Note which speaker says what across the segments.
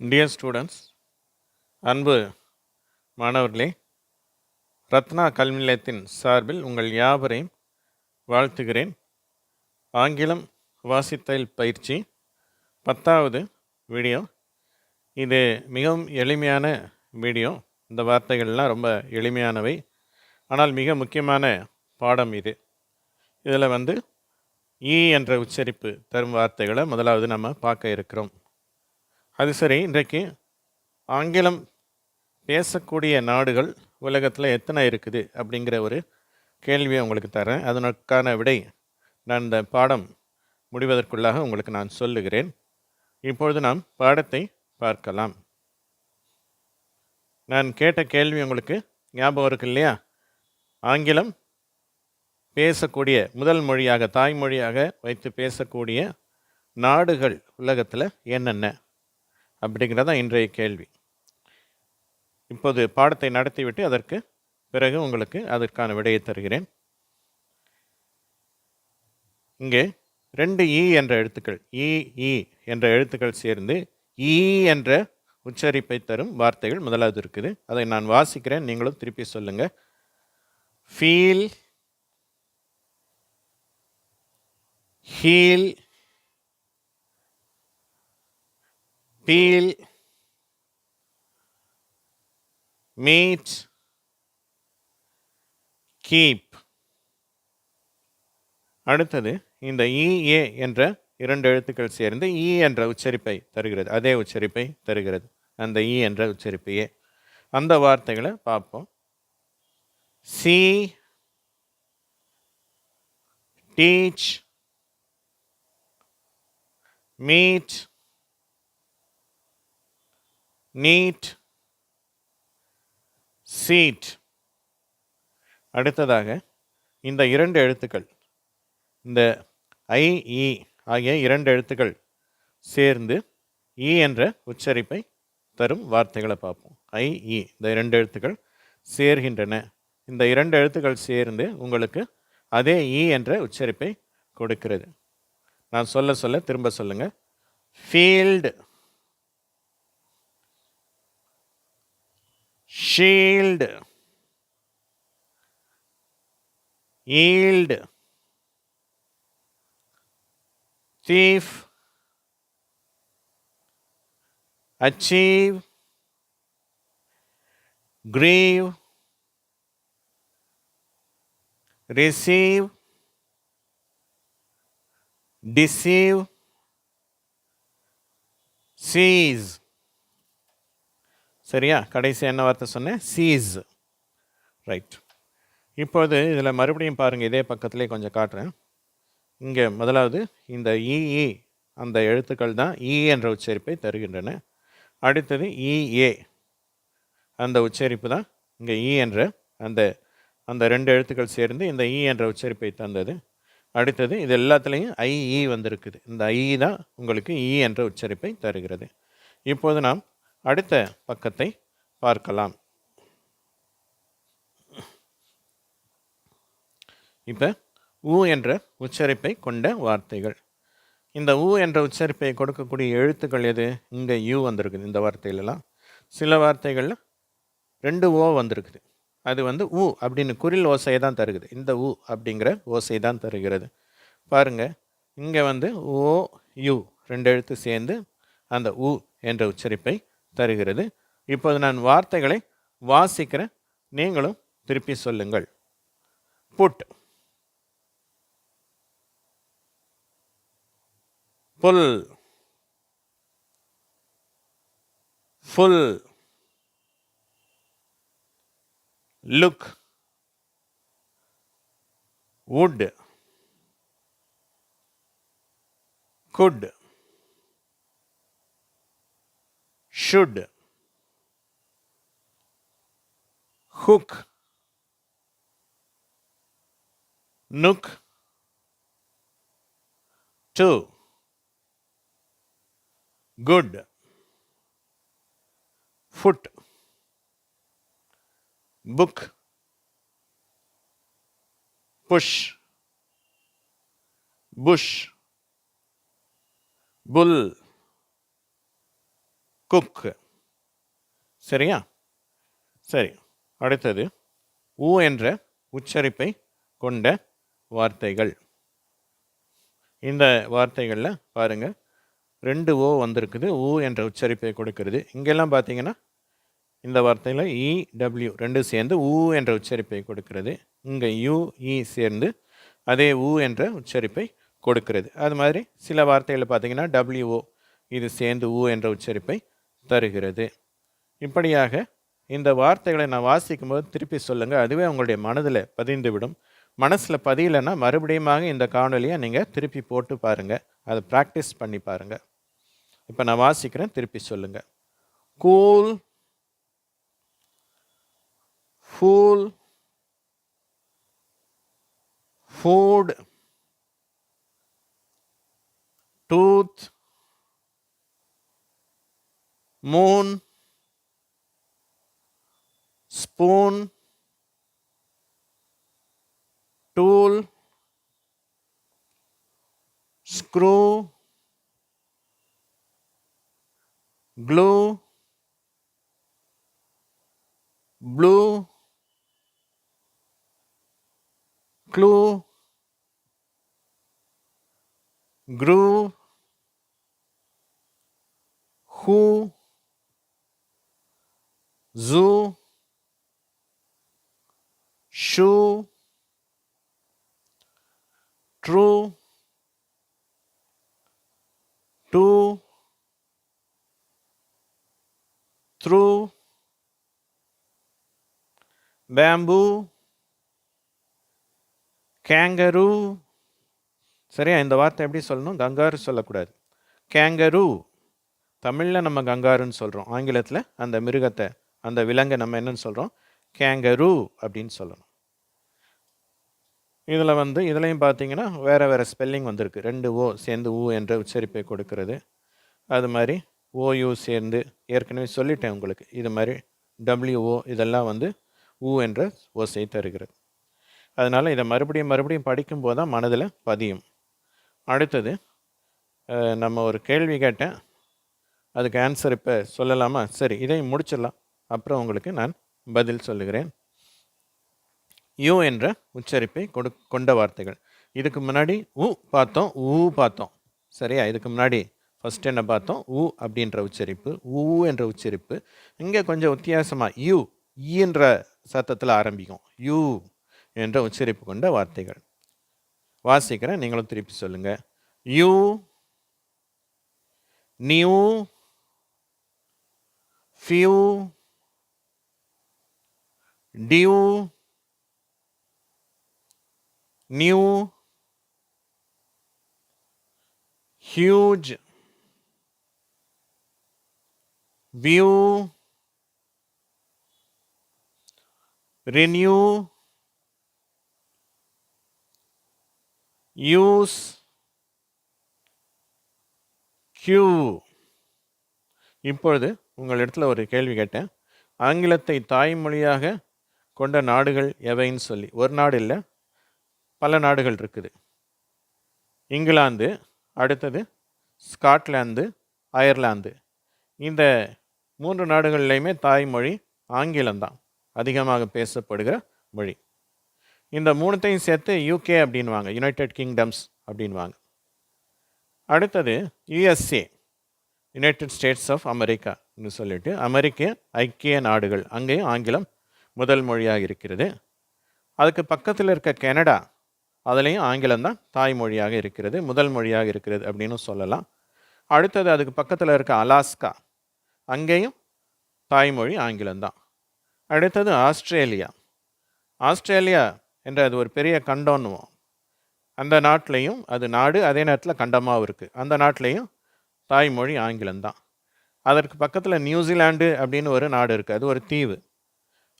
Speaker 1: Dear students அன்பு மாணவர்களே ரத்னா கல்வி நிலையத்தின் சார்பில் உங்கள் யாவரையும் வாழ்த்துகிறேன். ஆங்கிலம் வாசித்தல் பயிற்சி பத்தாவது வீடியோ. இது மிகவும் எளிமையான வீடியோ. இந்த வார்த்தைகள்லாம் ரொம்ப எளிமையானவை. ஆனால் மிக முக்கியமான பாடம் இது. இதில் வந்து ஈ என்ற உச்சரிப்பு தரும் வார்த்தைகளை முதலாவது நம்ம பார்க்க இருக்கிறோம். அது சரி இன்றைக்கு ஆங்கிலம் பேசக்கூடிய நாடுகள் உலகத்தில் எத்தனை இருக்குது அப்படிங்கிற ஒரு கேள்வியை உங்களுக்கு தரேன். அதற்கான விடை நான் இந்த பாடம் முடிவதற்குள்ளாக உங்களுக்கு நான் சொல்லுகிறேன். இப்பொழுது நாம் பாடத்தை பார்க்கலாம். நான் கேட்ட கேள்வி உங்களுக்கு ஞாபகம் இருக்கு இல்லையா? ஆங்கிலம் பேசக்கூடிய முதல் மொழியாக தாய்மொழியாக வைத்து பேசக்கூடிய நாடுகள் உலகத்தில் என்னென்ன? அப்படிங்கிறதான் இன்றைய கேள்வி. இப்போது பாடத்தை நடத்திவிட்டு அதற்கு பிறகு உங்களுக்கு அதற்கான விடையை தருகிறேன். இங்கே ரெண்டு ஈ என்ற எழுத்துக்கள் இ ஈ என்ற எழுத்துக்கள் சேர்ந்து ஈ என்ற உச்சரிப்பை தரும் வார்த்தைகள் முதலாவது இருக்குது. அதை நான் வாசிக்கிறேன் நீங்களும் திருப்பி சொல்லுங்கள் feel heal peel meet keep அடுத்தது இந்த e, இஏ என்ற இரண்டு எழுத்துக்கள் சேர்ந்து இ என்ற உச்சரிப்பை தருகிறது. அதே உச்சரிப்பை தருகிறது. அந்த இ என்ற உச்சரிப்பையே. அந்த வார்த்தைகளை பார்ப்போம். See teach meet need seat அடுத்ததாக இந்த இரண்டு எழுத்துக்கள் இந்த ஐஇ ஆகிய இரண்டு எழுத்துக்கள் சேர்ந்து இ என்ற உச்சரிப்பை தரும் வார்த்தைகளை பார்ப்போம். ஐஇ இந்த இரண்டு எழுத்துக்கள் சேர்கின்றன. இந்த இரண்டு எழுத்துக்கள் சேர்ந்து உங்களுக்கு அதே இ என்ற உச்சரிப்பை கொடுக்கிறது. நான் சொல்ல சொல்ல திரும்ப சொல்லுங்கள் field shield, yield, thief, achieve, grieve, receive, deceive, seize. சரியா? கடைசி என்ன வார்த்தை சொன்னேன்? சீஸ் ரைட் இப்போது இதில் மறுபடியும் பாருங்கள் இதே பக்கத்துலேயே கொஞ்சம் காட்டுறேன். இங்கே முதலாவது இந்த இஇ அந்த எழுத்துக்கள் தான் இ என்ற உச்சரிப்பை தருகின்றன. அடுத்தது இஏ அந்த உச்சரிப்பு தான் இங்கே இ என்ற அந்த அந்த ரெண்டு எழுத்துக்கள் சேர்ந்து இந்த இ என்ற உச்சரிப்பை தந்தது. அடுத்தது இது எல்லாத்துலேயும் ஐஇ வந்திருக்குது. இந்த ஐஇ தான் உங்களுக்கு இ என்ற உச்சரிப்பை தருகிறது. இப்போது நாம் அடுத்த பக்கத்தை பார்க்கலாம். இப்போ ஊ என்ற உச்சரிப்பை கொண்ட வார்த்தைகள். இந்த ஊ என்ற உச்சரிப்பை கொடுக்கக்கூடிய எழுத்துக்கள் எது? இங்கே யூ வந்திருக்குது இந்த வார்த்தையிலலாம். சில வார்த்தைகளில் ரெண்டு ஓ வந்திருக்குது. அது வந்து ஊ அப்படின்னு குரில் ஓசையை தான் தருகிறது இந்த ஊ அப்படிங்கிற ஓசை தான் தருகிறது. பாருங்கள் இங்கே வந்து ஓ யூ ரெண்டு எழுத்து சேர்ந்து அந்த ஊ என்ற உச்சரிப்பை தருகிறது. இப்போது நான் வார்த்தைகளை வாசிக்கிறேன் நீங்களும் திருப்பி சொல்லுங்கள். Put. Pull. Full look. would could should. Hook. Nook. To. Good. Foot. Book. Push. Bush. Bull cook சரியா? சரி அடுத்தது ஊ என்ற உச்சரிப்பை கொண்ட வார்த்தைகள். இந்த வார்த்தைகளில் பாருங்கள் ரெண்டு ஓ வந்திருக்குது ஊ என்ற உச்சரிப்பை கொடுக்கிறது. இங்கெல்லாம் பார்த்தீங்கன்னா இந்த வார்த்தையில் இ டபிள்யூ ரெண்டு சேர்ந்து ஊ என்ற உச்சரிப்பை கொடுக்கிறது. இங்கே யூ இ சேர்ந்து அதே ஊ என்ற உச்சரிப்பை கொடுக்கிறது. அது மாதிரி சில வார்த்தைகளில் பார்த்தீங்கன்னா டபிள்யூஓ இது சேர்ந்து ஊ என்ற உச்சரிப்பை தருகிறது. இப்படியாக இந்த வார்த்தைகளை நான் வாசிக்கும்போது திருப்பி சொல்லுங்கள் அதுவே உங்களுடைய மனதில் பதிந்துவிடும். மனசில் பதியலைன்னா மறுபடியுமாக இந்த காணொலியை நீங்கள் திருப்பி போட்டு பாருங்கள் அதை ப்ராக்டிஸ் பண்ணி பாருங்கள் இப்போ நான் வாசிக்கிறேன் திருப்பி சொல்லுங்கள் cool fool food moon, spoon, tool, screw, glue, blue, clue, groove, who, zoo shoe true do through bamboo kangaroo. சரியா இந்த வார்த்தை எப்படி சொல்லணும்? கங்காரு சொல்லக்கூடாது. கேங்கரு தமிழில் நம்ம கங்காருன்னு சொல்கிறோம் ஆங்கிலத்தில் அந்த மிருகத்தை. அந்த விலங்கை நம்ம என்னன்னு சொல்கிறோம் கேங்கரு அப்படின்னு சொல்லணும். இதில் வந்து இதுலையும் பார்த்தீங்கன்னா வேறு வேறு ஸ்பெல்லிங் வந்திருக்கு. ரெண்டு ஓ சேர்ந்து ஊ என்ற உச்சரிப்பை கொடுக்கறது. அது மாதிரி ஓயு சேர்ந்து ஏற்கனவே சொல்லிட்டேன் உங்களுக்கு. இது மாதிரி டபிள்யூஓ இதெல்லாம் வந்து ஊ என்ற ஓசை தருகிறது. அதனால் இதை மறுபடியும் மறுபடியும் படிக்கும்போது தான் மனதில் பதியும். அடுத்தது நம்ம ஒரு கேள்வி கேட்டேன். அதுக்கு ஆன்சர் இப்போ சொல்லலாமா? சரி இதையும் முடிச்சிடலாம். அப்புறம் உங்களுக்கு நான் பதில் சொல்லுகிறேன். யூ என்ற உச்சரிப்பை கொடு கொண்ட வார்த்தைகள். இதுக்கு முன்னாடி உ பார்த்தோம் ஊ பார்த்தோம். சரியா? இதுக்கு முன்னாடி ஃபஸ்ட் என்ன பார்த்தோம்? ஊ அப்படின்ற உச்சரிப்பு ஊ என்ற உச்சரிப்பு. இங்கே கொஞ்சம் வித்தியாசமாக யூ ஈன்ற சத்தத்தில் ஆரம்பிக்கும். யூ என்ற உச்சரிப்பு கொண்ட வார்த்தைகள். வாசிக்கிறேன் நீங்களும் திருப்பி சொல்லுங்க. You new few due new huge view renew use queue. இப்பொழுது இடத்துல ஒரு கேள்வி கேட்டேன். ஆங்கிலத்தை தாய்மொழியாக கொண்ட நாடுகள் எவைன்னு சொல்லி. ஒரு நாடு இல்லை பல நாடுகள் இருக்குது. இங்கிலாந்து அடுத்தது ஸ்காட்லாந்து அயர்லாந்து. இந்த மூன்று நாடுகள்லையுமே தாய்மொழி ஆங்கிலம்தான் அதிகமாக பேசப்படுகிற மொழி. இந்த மூணுத்தையும் சேர்த்து யூகே அப்படின்வாங்க யுனைடெட் கிங்டம்ஸ் அப்படின்வாங்க அடுத்தது யுஎஸ்ஏ யுனைடெட் ஸ்டேட்ஸ் ஆஃப் அமெரிக்கான்னு சொல்லிட்டு அமெரிக்க ஐக்கிய நாடுகள் அங்கேயும் ஆங்கிலம் முதல் மொழியாக இருக்கிறது. அதுக்கு பக்கத்தில் இருக்க கனடா அதுலேயும் ஆங்கிலம் தான் தாய்மொழியாக இருக்கிறது முதல் மொழியாக இருக்கிறது அப்படின்னு சொல்லலாம். அடுத்தது அதுக்கு பக்கத்தில் இருக்க அலாஸ்கா அங்கேயும் தாய்மொழி ஆங்கிலம்தான் அடுத்தது ஆஸ்திரேலியா. ஆஸ்திரேலியா என்ற அது ஒரு பெரிய கண்டம்னுவோம் அந்த நாட்டிலையும் அது நாடு அதே நேரத்தில் கண்டமாகவும் இருக்குது அந்த நாட்டிலையும் தாய்மொழி ஆங்கிலம்தான் அதற்கு பக்கத்தில் நியூசிலாண்டு அப்படின்னு ஒரு நாடு இருக்குது அது ஒரு தீவு.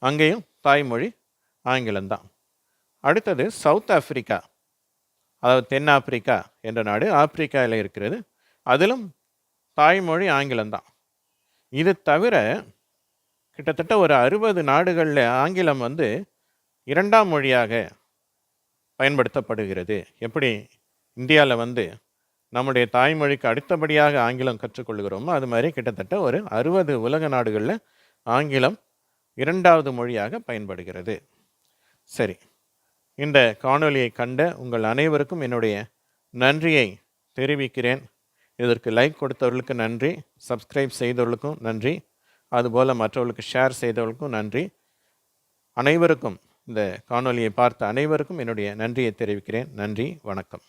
Speaker 1: அங்கேயும் தாய்மொழி ஆங்கிலம்தான் அடுத்தது சவுத் ஆப்பிரிக்கா அதாவது தென்னாப்பிரிக்கா என்ற நாடு ஆப்பிரிக்காவில் இருக்கிறது. அதிலும் தாய்மொழி ஆங்கிலம்தான் இது தவிர கிட்டத்தட்ட ஒரு அறுபது நாடுகளில் ஆங்கிலம் வந்து இரண்டாம் மொழியாக பயன்படுத்தப்படுகிறது. எப்படி இந்தியாவில் வந்து நம்முடைய தாய்மொழிக்கு அடுத்தபடியாக ஆங்கிலம் கற்றுக்கொள்கிறோமோ அது மாதிரி கிட்டத்தட்ட ஒரு அறுபது உலக நாடுகளில் ஆங்கிலம் இரண்டாவது மொழியாக பயன்படுகிறது. சரி. இந்த காணொலியை கண்ட உங்கள் அனைவருக்கும் என்னுடைய நன்றியை தெரிவிக்கிறேன். இதற்கு லைக் கொடுத்தவர்களுக்கு நன்றி. சப்ஸ்கிரைப் செய்தவர்களுக்கும் நன்றி. அதுபோல் மற்றவர்களுக்கு ஷேர் செய்தவர்களுக்கும் நன்றி. அனைவருக்கும் இந்த காணொளியை பார்த்த அனைவருக்கும் என்னுடைய நன்றியை தெரிவிக்கிறேன். நன்றி. வணக்கம்.